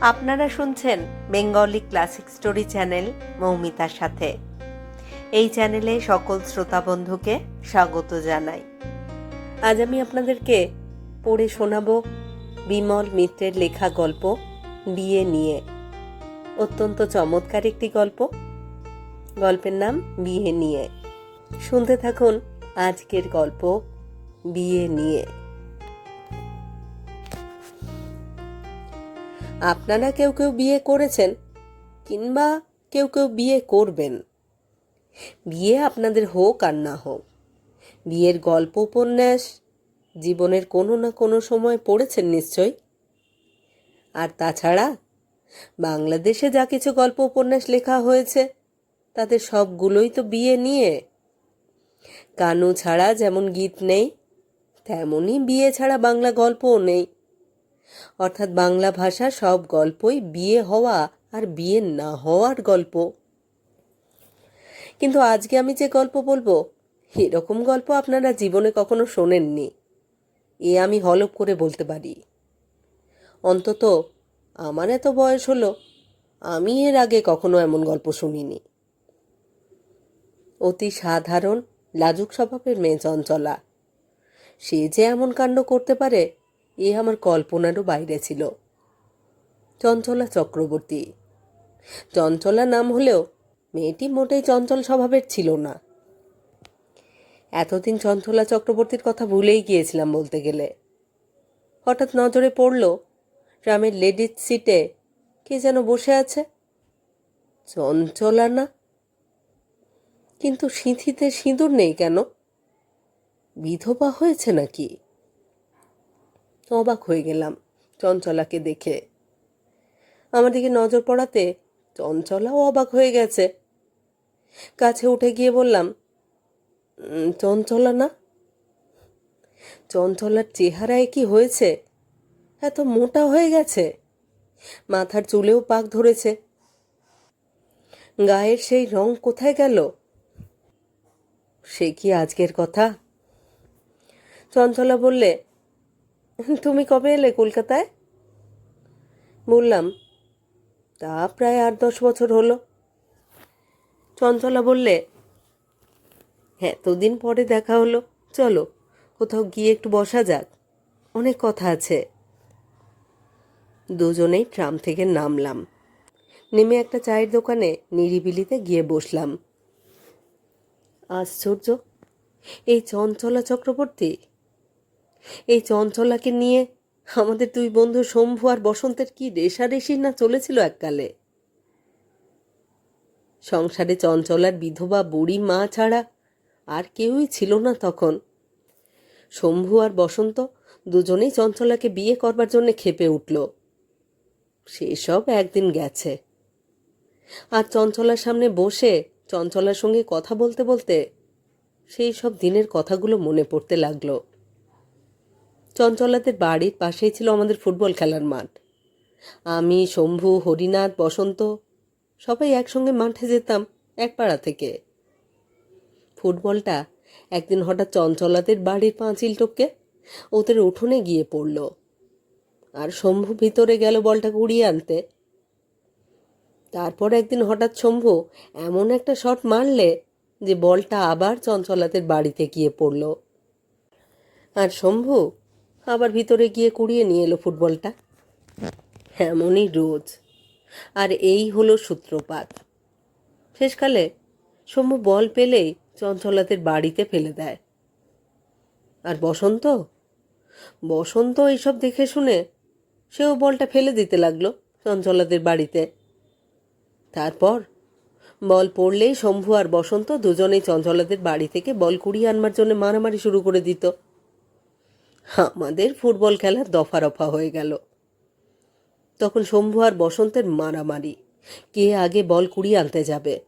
আপনারা শুনছেন Bengali classic story channel মৌমিতার সাথে। এই চ্যানেলে সকল শ্রোতা বন্ধুকে স্বাগত জানাই। আজ আমি আপনাদেরকে পড়ে শোনাবো বিমল মিত্রের লেখা গল্প বিয়ে নিয়ে। অত্যন্ত চমৎকার একটি গল্প। গল্পের নাম বিয়ে নিয়ে। শুনতে থাকুন আজকের গল্প বিয়ে নিয়ে। আপনারা কেউ কেউ বিয়ে করেছেন কিংবা কেউ কেউ বিয়ে করবেন। বিয়ে আপনাদের হোক আর না হোক। বিয়ের গল্প, উপন্যাস জীবনের কোনো না কোনো সময় পড়েছেন নিশ্চয় আর তাছাড়া বাংলাদেশে যা কিছু গল্প, উপন্যাস লেখা হয়েছে তাদের সবগুলোই তো বিয়ে নিয়ে। কানু ছাড়া যেমন গীত নেই, তেমনই বিয়ে ছাড়া বাংলা গল্পও নেই। অর্থাৎ বাংলা ভাষা সব গল্পই বিয়ে হওয়া আর বিয়ে না হওয়ার গল্প। কিন্তু আজকে আমি যে গল্প বলব, এরকম গল্প আপনারা জীবনে কখনো শোনেননি। এ আমি হলপ করে বলতে পারি। অন্তত আমার এত বয়স হলো, আমি এর আগে কখনো এমন গল্প শুনিনি। অতি সাধারণ, লাজুক স্বভাবের মেয়ে চঞ্চলা। সে যে এমন কাণ্ড করতে পারে এ আমার কল্পনারও বাইরে ছিল। চঞ্চলা চক্রবর্তী। চঞ্চলা নাম হলেও মেয়েটি মোটেই চঞ্চল স্বভাবের ছিল না। এতদিন চঞ্চলা চক্রবর্তীর কথা ভুলেই গিয়েছিলাম বলতে গেলে। হঠাৎ নজরে পড়ল গ্রামের লেডিস সিটে কে যেন বসে আছে। চঞ্চলা না? কিন্তু সিঁথিতে সিঁদুর নেই কেন? বিধবা হয়েছে নাকি? অবাক হয়ে গেলাম চঞ্চলাকে দেখে। আমার দিকে নজর পড়াতে চঞ্চলাও অবাক হয়ে গেছে। কাছে উঠে গিয়ে বললাম চঞ্চলা না? চঞ্চলার চেহারায় কি হয়েছে? এত মোটা হয়ে গেছে। মাথার চুলেও পাক ধরেছে। গায়ের সেই রং কোথায় গেল? সে কি আজকের কথা? চঞ্চলা বললে তুমি কবে এলে কলকাতায়? বললাম, তা প্রায় আট দশ বছর হলো। চঞ্চলা বললে হ্যাঁ এতদিন পরে দেখা হলো। চলো, কোথাও গিয়ে একটু বসা যাক। অনেক কথা আছে। দুজনেই ট্রাম থেকে নামলাম। নেমে একটা চায়ের দোকানে নিরিবিলিতে গিয়ে বসলাম। আশ্চর্য, এই চঞ্চলা চক্রবর্তী এই চঞ্চলাকে নিয়ে আমাদের দুই বন্ধু শম্ভু আর বসন্তের কি রেশারেশি না চলেছিল এককালে? সংসারে চঞ্চলার বিধবা, বুড়ি, মা ছাড়া আর কেউই ছিল না তখন। শম্ভু আর বসন্ত দুজনেই চঞ্চলাকে বিয়ে করবার জন্য খেপে উঠল। সেসব একদিন গেছে। আর চঞ্চলার সামনে বসে চঞ্চলার সঙ্গে কথা বলতে বলতে সেই সব দিনের কথাগুলো মনে পড়তে লাগল। চঞ্চলাদের বাড়ির পাশেই ছিল আমাদের ফুটবল খেলার মাঠ। আমি, শম্ভু, হরিনাথ, বসন্ত সবাই একসঙ্গে মাঠে যেতাম এক পাড়া থেকে। ফুটবলটা একদিন হঠাৎ চঞ্চলাদের বাড়ির পাঁচিল টপকে ওদের উঠোনে গিয়ে পড়ল। আর শম্ভু ভিতরে গেল বলটা কুড়িয়ে আনতে। তারপর একদিন হঠাৎ শম্ভু এমন একটা শট মারলে যে বলটা আবার চঞ্চলাদের বাড়িতে গিয়ে পড়ল। আর শম্ভু আবার ভিতরে গিয়ে কুড়িয়ে নিয়ে এলো ফুটবলটা। এমনই রোজ। আর এই হলো সূত্রপাত। শেষকালে শম্ভু বল পেলেই চঞ্চলাদের বাড়িতে ফেলে দেয়। আর বসন্ত? বসন্ত এইসব দেখে শুনে সেও বলটা ফেলে দিতে লাগল চঞ্চলাদের বাড়িতে। তারপর বল পড়লেই শম্ভু আর বসন্ত দুজনেই চঞ্চলাদের বাড়ি থেকে বল কুড়িয়ে আনবার জন্য মারামারি শুরু করে দিত। আমাদের ফুটবল খেলার দফা রফা হয়ে গেল। তখন শম্ভু আর বসন্তের মারামারি, কে আগে বল কুড়িয়ে আনতে যাবে।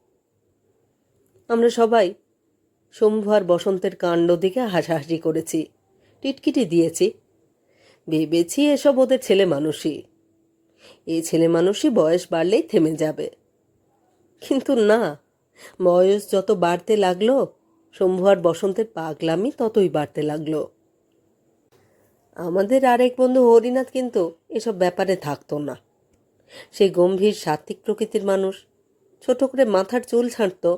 আমরা সবাই শম্ভু আর বসন্তের কাণ্ড দিকে হাসাহাসি করেছি, টিটকিটি দিয়েছি। ভেবেছি এসব ওদের ছেলে মানুষই। এই ছেলে মানুষই বয়স বাড়লেই থেমে যাবে। কিন্তু না, বয়স যত বাড়তে লাগল, শম্ভু আর বসন্তের পাগলামি ততই বাড়তে লাগল। আমাদের আরেক বন্ধু হরিনাথ কিন্তু এসব ব্যাপারে থাকতো না। সেই গম্ভীর, সাত্ত্বিক প্রকৃতির মানুষ। ছোট করে মাথার চুল ছাঁটত।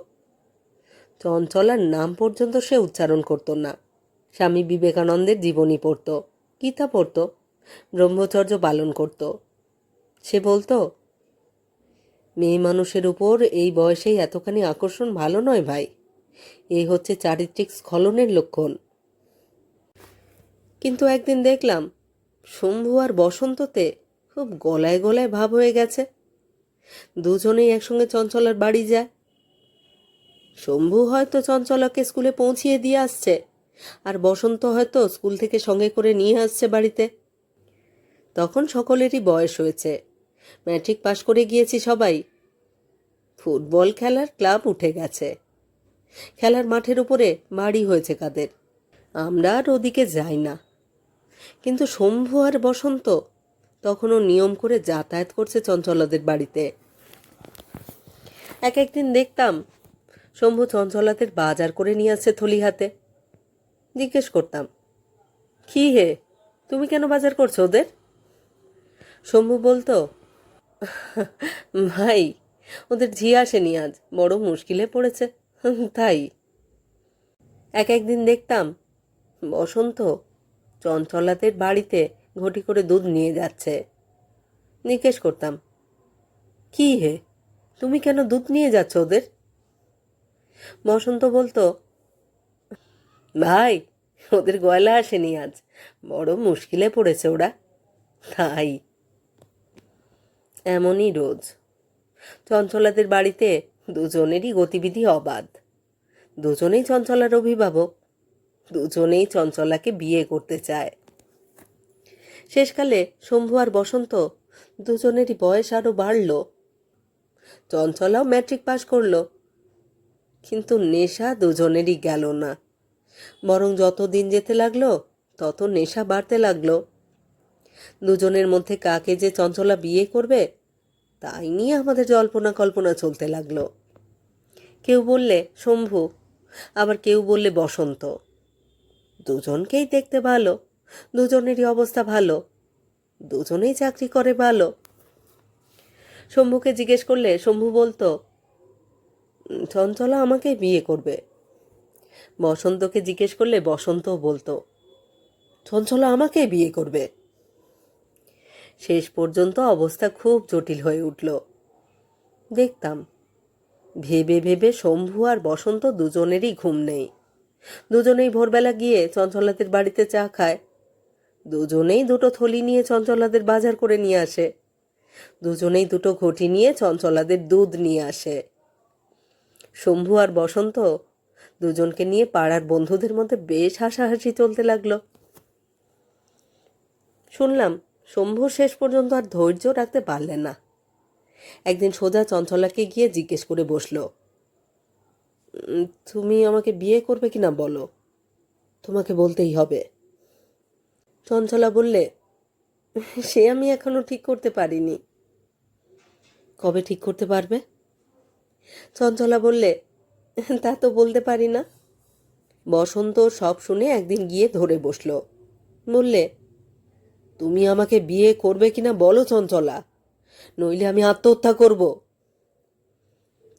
চঞ্চলার নাম পর্যন্ত সে উচ্চারণ করত না। স্বামী বিবেকানন্দের জীবনী পড়ত, গীতা পড়ত, ব্রহ্মচর্য পালন করত। সে বলতো, মেয়ে মানুষের উপর এই বয়সেই এতখানি আকর্ষণ ভালো নয় ভাই। এই হচ্ছে চারিত্রিক স্খলনের লক্ষণ। কিন্তু একদিন দেখলাম শম্ভু আর বসন্ততে খুব গলায় গলায় ভাব হয়ে গেছে। দুজনেই একসঙ্গে চঞ্চলার বাড়ি যায়। শম্ভু হয়তো চঞ্চলাকে স্কুলে পৌঁছিয়ে দিয়ে আসছে আর বসন্ত হয়তো স্কুল থেকে সঙ্গে করে নিয়ে আসছে বাড়িতে। তখন সকলেরই বয়স হয়েছে। ম্যাট্রিক পাশ করে গিয়েছি সবাই। ফুটবল খেলার ক্লাব উঠে গেছে। খেলার মাঠের উপরে বাড়ি হয়েছে কাদের। আমরা আর ওদিকে যাই না। কিন্তু শম্ভু আর বসন্ত তখনও নিয়ম করে যাতায়াত করছে চঞ্চলাদের বাড়িতে। এক একদিন দেখতাম শম্ভু চঞ্চলাদের বাজার করে নিয়ে আসছে থলি হাতে জিজ্ঞেস করতাম, কি হে, তুমি কেন বাজার করছ ওদের? শম্ভু বলতো, ভাই, ওদের ঝি আসেনি আজ, বড় মুশকিলে পড়েছে। তাই? এক একদিন দেখতাম বসন্ত চঞ্চলাদের বাড়িতে ঘটি করে দুধ নিয়ে যাচ্ছে। জিজ্ঞেস করতাম, কি হে? তুমি কেন দুধ নিয়ে যাচ্ছ ওদের? বসন্ত বলতো, ভাই, ওদের গয়লা আসেনি আজ। বড় মুশকিলে পড়েছে ওরা। তাই। এমনই রোজ। চঞ্চলাদের বাড়িতে দুজনেরই গতিবিধি অবাধ। দুজনেই চঞ্চলার অভিভাবক। দুজনেই চঞ্চলাকে বিয়ে করতে চায়। শেষকালে শম্ভু আর বসন্ত দুজনেরই বয়স আরও বাড়ল। চঞ্চলাও ম্যাট্রিক পাশ করল, কিন্তু নেশা দুজনেরই গেল না। বরং যত দিন যেতে লাগল, তত নেশা বাড়তে লাগল। দুজনের মধ্যে কাকে যে চঞ্চলা বিয়ে করবে, তাই নিয়ে আমাদের জল্পনা কল্পনা চলতে লাগল। কেউ বললে শম্ভু, আবার কেউ বললে বসন্ত। দুজনকেই দেখতে ভালো। দুজনেরই অবস্থা ভালো। দুজনেই চাকরি করে ভালো। শম্ভুকে জিজ্ঞেস করলে শম্ভু বলতো, চঞ্চলা আমাকে বিয়ে করবে। বসন্তকে জিজ্ঞেস করলে বসন্ত বলতো, চঞ্চলা আমাকে বিয়ে করবে। শেষ পর্যন্ত অবস্থা খুব জটিল হয়ে উঠল। দেখতাম, ভেবে ভেবে শম্ভু আর বসন্ত দুজনেরই ঘুম নেই। দুজনেই ভোরবেলা গিয়ে চঞ্চলাদের বাড়িতে চা খায়। দুজনেই দুটো থলি নিয়ে চঞ্চলাদের বাজার করে নিয়ে আসে। দুজনেই দুটো ঘটি নিয়ে চঞ্চলাদের দুধ নিয়ে আসে। শম্ভু আর বসন্ত দুজনকে নিয়ে পাড়ার বন্ধুদের মধ্যে বেশ হাসাহাসি চলতে লাগল। শুনলাম শম্ভু শেষ পর্যন্ত আর ধৈর্য রাখতে পারলেন না। একদিন সোজা চঞ্চলাকে গিয়ে জিজ্ঞেস করে বসল "উম, তুমি আমাকে বিয়ে করবে কি না বলো? তোমাকে বলতেই হবে। চঞ্চলা বললে, সে আমি এখনও ঠিক করতে পারিনি। কবে ঠিক করতে পারবে? চঞ্চলা বললে, তা তো বলতে পারি না। বসন্ত সব শুনে একদিন গিয়ে ধরে বসল। বললে, তুমি আমাকে বিয়ে করবে কিনা বলো চঞ্চলা, নইলে আমি আত্মহত্যা করব।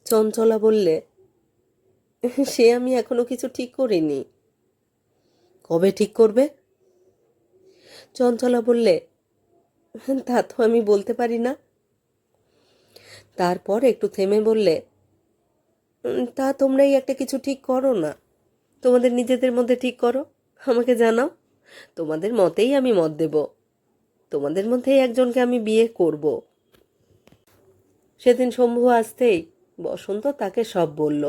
চঞ্চলা বললে সে আমি এখনও কিছু ঠিক করিনি। কবে ঠিক করবে? চঞ্চলা বললে তা তো আমি বলতে পারি না। তারপর একটু থেমে বললে "উম, তা তোমরাই একটা কিছু ঠিক করো না। তোমাদের নিজেদের মধ্যে ঠিক করো। আমাকে জানাও। তোমাদের মতেই আমি মত দেব। তোমাদের মধ্যেই একজনকে আমি বিয়ে করব। সেদিন শম্ভু আসতেই বসন্ত তাকে সব বলল।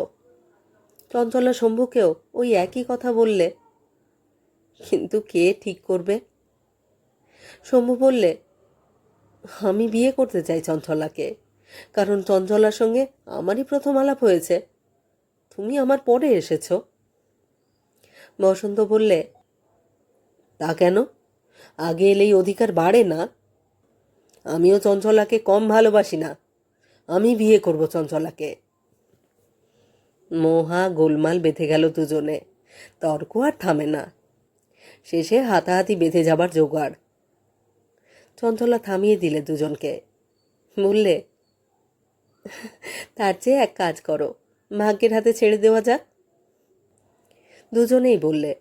চঞ্চলা শম্ভুকেও ওই একই কথা বললে, কিন্তু কে ঠিক করবে? শম্ভু বললে, আমি বিয়ে করতে চাই চঞ্চলাকে, কারণ চঞ্চলার সঙ্গে আমারই প্রথম আলাপ হয়েছে। তুমি আমার পরে এসেছ। বসন্ত বললে, তা কেন? আগে এলেই অধিকার বাড়ে না। আমিও চঞ্চলাকে কম ভালোবাসি না। আমি বিয়ে করব চঞ্চলাকে। মহা গোলমাল বেঁধে গেল দুজনে। তর্ক আর থামে না। শেষে হাতাহাতি বেঁধে যাবার জোগাড়। চঞ্চলা থামিয়ে দিলে দুজনকে। বললে, তার চেয়ে এক কাজ করো, ভাগ্যের হাতে ছেড়ে দেওয়া যাক। দুজনেই বললে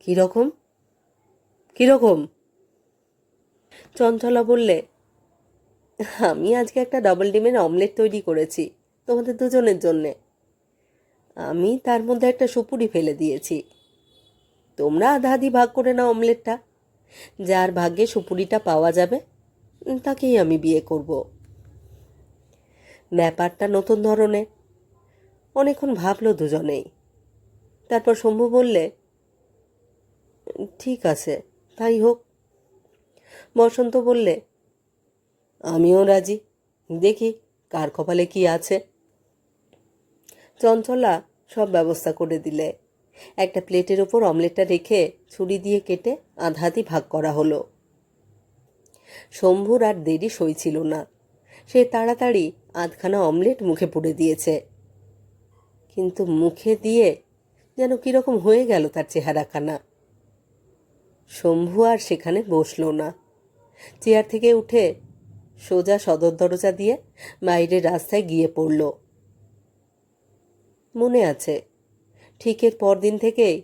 কীরকম কীরকম চঞ্চলা বললে, আমি আজকে একটা ডাবল ডিমের অমলেট তৈরি করেছি, তোমাদের দুজনের জন্যে। আমি তার মধ্যে একটা সুপুরি ফেলে দিয়েছি। তোমরা আধা আধি ভাগ করে নাও অমলেটটা। যার ভাগ্যে সুপুরিটা পাওয়া যাবে তাকেই আমি বিয়ে করব। ব্যাপারটা নতুন ধরনের। অনেকক্ষণ ভাবলো দুজনেই। তারপর শম্ভু বললে, ঠিক আছে, তাই হোক। বসন্ত বললে, আমিও রাজি। দেখি কার কপালে কি আছে। চঞ্চলা সব ব্যবস্থা করে দিলে। একটা প্লেটের ওপর অমলেটটা রেখে ছুরি দিয়ে কেটে আধাতি ভাগ করা হলো। শম্ভুর আর দেরি সইছিল না। সে তাড়াতাড়ি আধখানা অমলেট মুখে পুড়ে দিয়েছে। কিন্তু মুখে দিয়ে যেন কীরকম হয়ে গেল তার চেহারাখানা। শম্ভু আর সেখানে বসল না। চেয়ার থেকে উঠে সোজা সদর দরজা দিয়ে বাইরের রাস্তায় গিয়ে পড়ল। মনে আছে। ঠিকের পরদিন থেকেই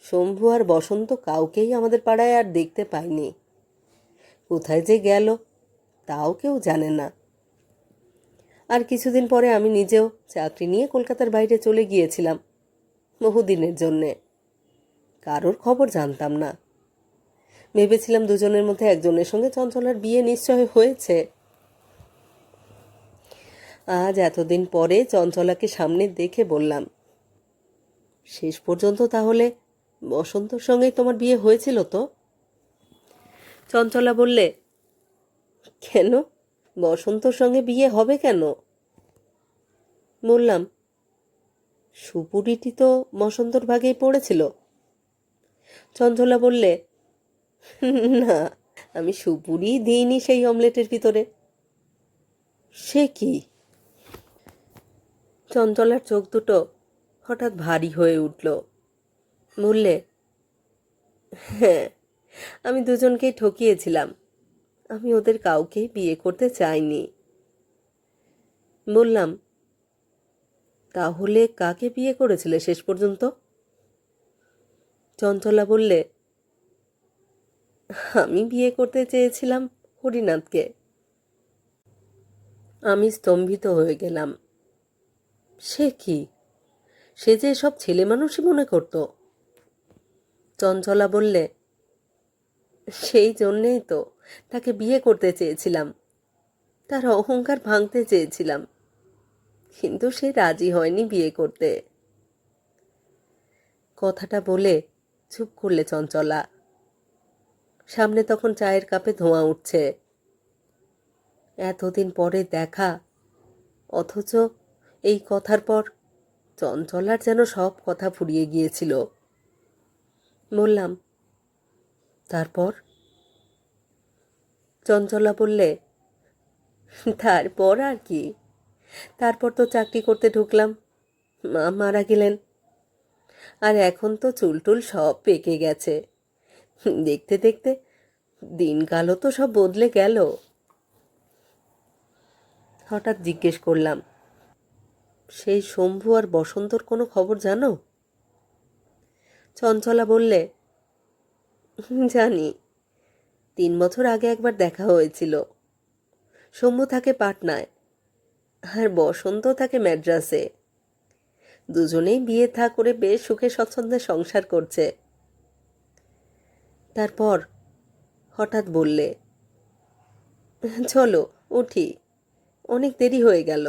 শম্ভু আর বসন্ত কাউকেই আমাদের পাড়ায় আর দেখতে পাইনি কোথায় যে গেল, তাও কেউ জানে না। আর কিছুদিন পরে আমি নিজেও চাকরি নিয়ে কলকাতার বাইরে চলে গিয়েছিলাম বহুদিনের জন্যে। কারোর খবর জানতাম না। ভেবেছিলাম দুজনের মধ্যে একজনের সঙ্গে চঞ্চলার বিয়ে নিশ্চয় হয়েছে। আজ এতদিন পরে চঞ্চলাকে সামনে দেখে বললাম, শেষ পর্যন্ত তাহলে বসন্তর সঙ্গে তোমার বিয়ে হয়েছিল তো? চঞ্চলা বললে, কেন? বসন্তর সঙ্গে বিয়ে হবে কেন? বললাম, সুপুরিটি তো বসন্তর ভাগেই পড়েছিল। চঞ্চলা বললে, না, আমি সুপুরি দিইনি সেই অমলেটের ভিতরে। সে কি? চঞ্চলার চোখ দুটো হঠাৎ ভারী হয়ে উঠল। বললে হ্যাঁ আমি দুজনকেই ঠকিয়েছিলাম। আমি ওদের কাউকে বিয়ে করতে চাইনি। বললাম, তাহলে কাকে বিয়ে করেছিলে শেষ পর্যন্ত? চঞ্চলা বললে, আমি বিয়ে করতে চেয়েছিলাম হরিনাথকে। আমি স্তম্ভিত হয়ে গেলাম। সে কি? সে যে সব ছেলে মানুষই মনে করত। চঞ্চলা বললে, সেই জন্যেই তো তাকে বিয়ে করতে চেয়েছিলাম। তার অহংকার ভাঙতে চেয়েছিলাম। কিন্তু সে রাজি হয়নি বিয়ে করতে। কথাটা বলে চুপ করলে চঞ্চলা। সামনে তখন চায়ের কাপে ধোঁয়া উঠছে। এতদিন পরে দেখা, অথচ এই কথার পর চঞ্চলার যেন সব কথা ফুরিয়ে গিয়েছিল। বললাম, তারপর? চঞ্চলা বললে, তারপর আর কি। তারপর তো চাকরি করতে ঢুকলাম। মা মারা গেলেন। আর এখন তো চুলটুল সব পেকে গেছে। দেখতে দেখতে দিনকালও তো সব বদলে গেল। হঠাৎ জিজ্ঞেস করলাম সেই শম্ভু আর বসন্তর কোনো খবর জানো? চঞ্চলা বললে, জানি। তিন বছর আগে একবার দেখা হয়েছিল। শম্ভু থাকে পাটনায়, আর বসন্ত থাকে ম্যাড্রাসে দুজনেই বিয়ে থা করে বেশ সুখে স্বচ্ছন্দে সংসার করছে। তারপর হঠাৎ বললে, চলো, উঠি। অনেক দেরি হয়ে গেল।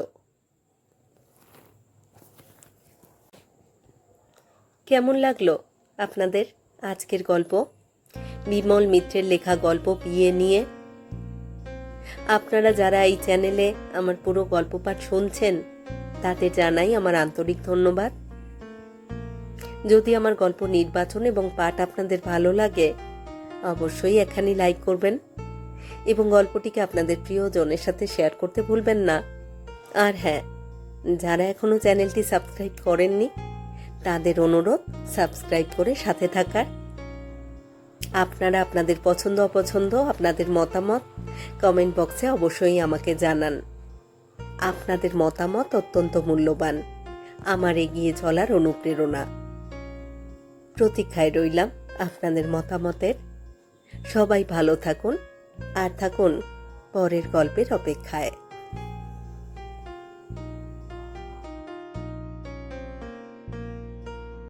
কেমন লাগল আপনাদের আজকের গল্প? বিমল মিত্রের লেখা গল্প বিয়ে নিয়ে। আপনারা যারা এই চ্যানেলে আমার পুরো গল্প পাঠ শুনছেন, তাতে জানাই আমার আন্তরিক ধন্যবাদ। যদি আমার গল্প নির্বাচন এবং পাঠ আপনাদের ভালো লাগে, অবশ্যই এখানে লাইক করবেন এবং গল্পটিকে আপনাদের প্রিয়জনের সাথে শেয়ার করতে ভুলবেন না। আর হ্যাঁ যারা এখনও চ্যানেলটি সাবস্ক্রাইব করেননি তাদের অনুরোধ, সাবস্ক্রাইব করে সাথে থাকার। আপনারা আপনাদের পছন্দ, অপছন্দ, আপনাদের মতামত কমেন্ট বক্সে অবশ্যই আমাকে জানান। আপনাদের মতামত অত্যন্ত মূল্যবান। আমার এগিয়ে চলার অনুপ্রেরণা। প্রতীক্ষায় রইলাম আপনাদের মতামতের। সবাই ভালো থাকুন, আর থাকুন পরের গল্পের অপেক্ষায়।